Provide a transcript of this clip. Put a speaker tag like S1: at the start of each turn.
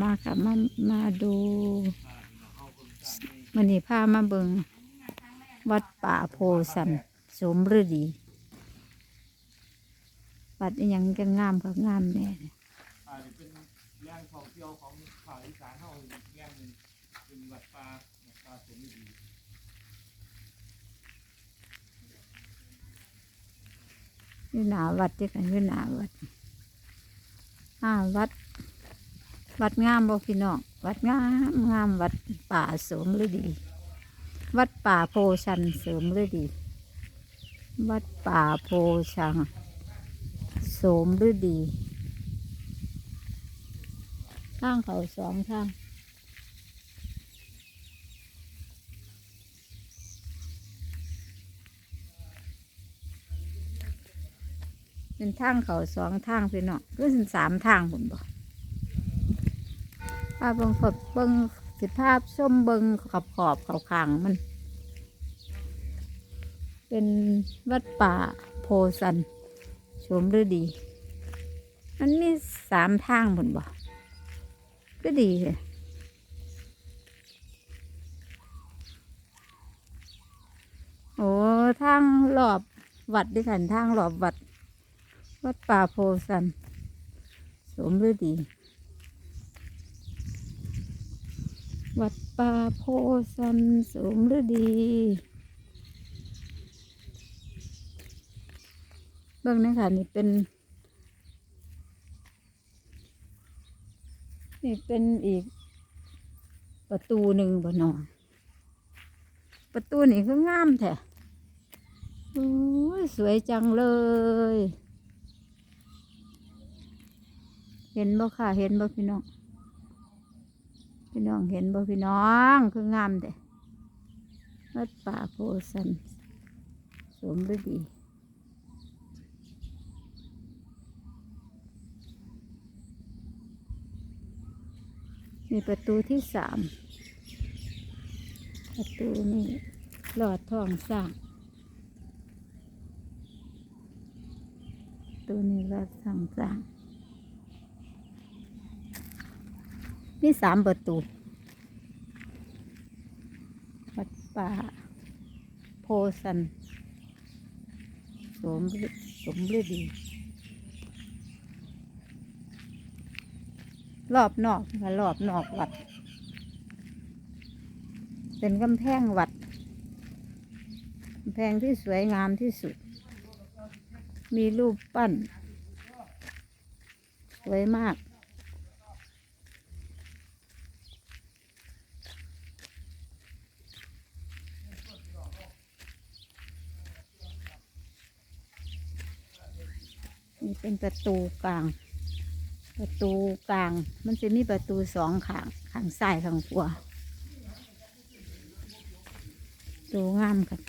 S1: มา
S2: กับมามาดู
S1: พาพี่น้า
S2: มันนี่พามาเบิงวัดป่าโพสันสมฤดี วัดอิหยังจะงามกับงามแน่เนี่ย
S1: เป็นแหล่งท่องเที่ยวของภาคอีสานเฮาอีกแห่งหนึ่งเป็นวัดป่าวัดป่าสมฤดี
S2: อยู่หนาวัดที่กันอยู่หนาวัดอ่าวัด วัดงามบ่พี่น้องวัดงามงามวัดป่าสมฤดี วัดป่าโพชันเสริมฤดี วัดป่าโพชังโสมฤดีทางเขาสองทางเป็นทางเขาสองทางพี่น้องก็เป็นสามทางผมบอก ภาพเบิงขอบเบิงสิภาพส้มเบิงขอบขอบเขาขางมัน เป็นวัดป่าโพสันชมฤดี มันมีสามทางผมบอกก็ดีเลยโอ้ทางรอบวัดด้วยกันทางรอบวัด วัดป่าโพสันสมฤดี วัดป่าโพสันสมฤดีเบื้องนี้ค่ะนี่เป็น นี่เป็นอีก ประตูหนึ่งบ่นอนประตูนี่คืองามแท้โอ้ยสวยจังเลย เห็นบ่ค่ะ เห็นบ่พี่น้อง พี่น้องเห็นบ่พี่น้องคืองามเด้วัดป่าโพสันสมฤดีมีประตูที่สามประตูนี่หลอดทองสร้างประตูนี้หลอดทองสร้าง มีสามประตูวัดป่าโพสันสมสมฤดี รอบนอกค่ะรอบนอกวัด เป็นกำแพงวัดกำแพงที่สวยงามที่สุด มีรูปปั้น สวยมาก นี่เป็นประตูกลาง ประตูกลาง มันจะมีประตูสองข้างข้างซ้ายข้างขวาตูงามกัน